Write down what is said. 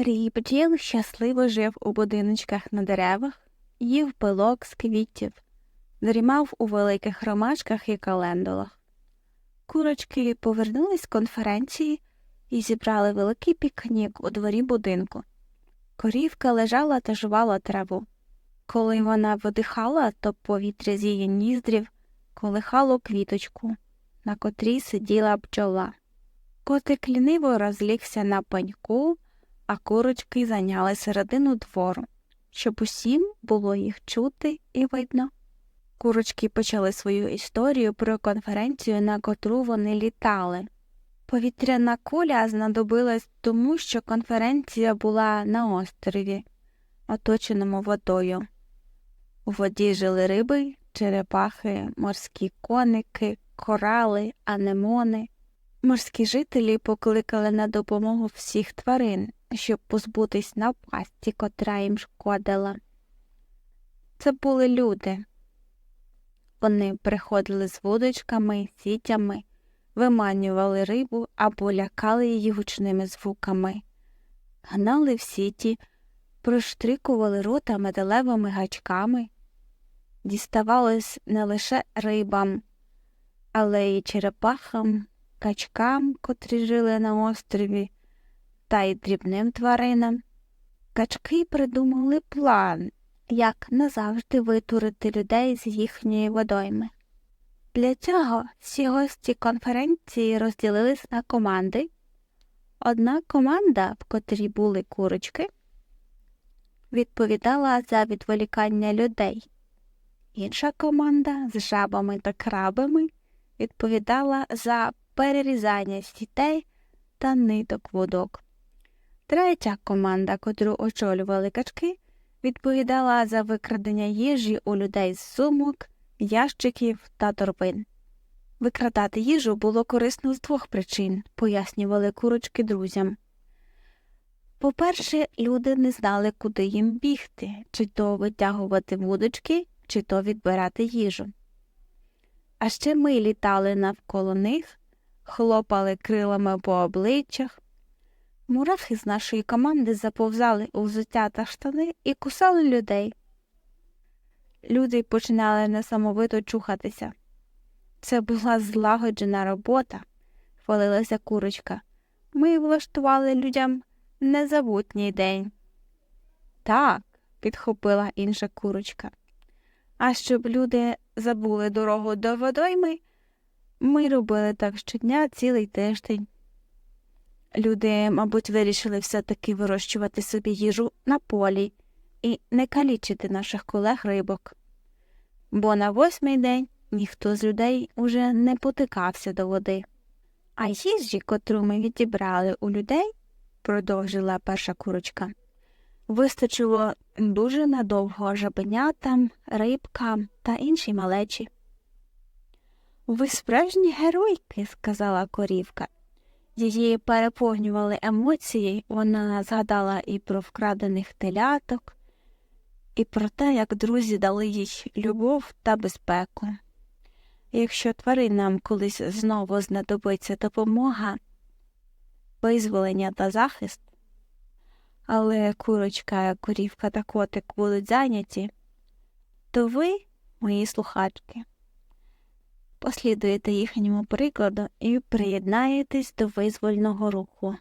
Рій бджіл щасливо жив у будиночках на деревах, їв пилок з квітів, дрімав у великих ромашках і календулах. Курочки повернулись з конференції і зібрали великий пікнік у дворі будинку. Корівка лежала та жувала траву. Коли вона видихала, то повітря з її ніздрів колихало квіточку, на котрій сиділа бджола. Котик ліниво розлігся на пеньку, а курочки зайняли середину двору, щоб усім було їх чути і видно. Курочки почали свою історію про конференцію, на котру вони літали. Повітряна куля знадобилась тому, що конференція була на острові, оточеному водою. У воді жили риби, черепахи, морські коники, корали, анемони. Морські жителі покликали на допомогу всіх тварин, щоб позбутись напасті, котра їм шкодила. Це були люди. Вони приходили з вудочками, сітями, виманювали рибу або лякали її гучними звуками, гнали в сіті, проштрикували рота металевими гачками, діставались не лише рибам, але й черепахам, качкам, котрі жили на острові, та й дрібним тваринам. Качки придумали план, як назавжди витурити людей з їхньої водойми. Для цього всі гості конференції розділились на команди. Одна команда, в котрій були курочки, відповідала за відволікання людей. Інша команда з жабами та крабами відповідала за перерізання сітей та ниток водок. Третя команда, котру очолювали качки, відповідала за викрадення їжі у людей з сумок, ящиків та торбин. Викрадати їжу було корисно з двох причин, пояснювали курочки друзям. По-перше, люди не знали, куди їм бігти, чи то витягувати вудочки, чи то відбирати їжу. А ще ми літали навколо них, хлопали крилами по обличчях. Мурахи з нашої команди заповзали у взуття та штани і кусали людей. Люди починали несамовито чухатися. Це була злагоджена робота, хвалилася курочка. Ми влаштували людям незабутній день. Так, підхопила інша курочка. А щоб люди забули дорогу до водойми, ми робили так щодня цілий тиждень. Люди, мабуть, вирішили все-таки вирощувати собі їжу на полі і не калічити наших колег рибок. Бо на восьмий день ніхто з людей уже не потикався до води. А їжі, котру ми відібрали у людей, продовжила перша курочка, вистачило дуже надовго жабенятам, рибкам та іншій малечі. Ви справжні геройки, сказала корівка. Її переповнювали емоції, вона згадала і про вкрадених теляток, і про те, як друзі дали їй любов та безпеку. Якщо тваринам колись знову знадобиться допомога, визволення та захист, але курочка, корівка та котик будуть зайняті, то ви, мої слухачки, послідуєте їхньому прикладу і приєднаєтесь до визвольного руху.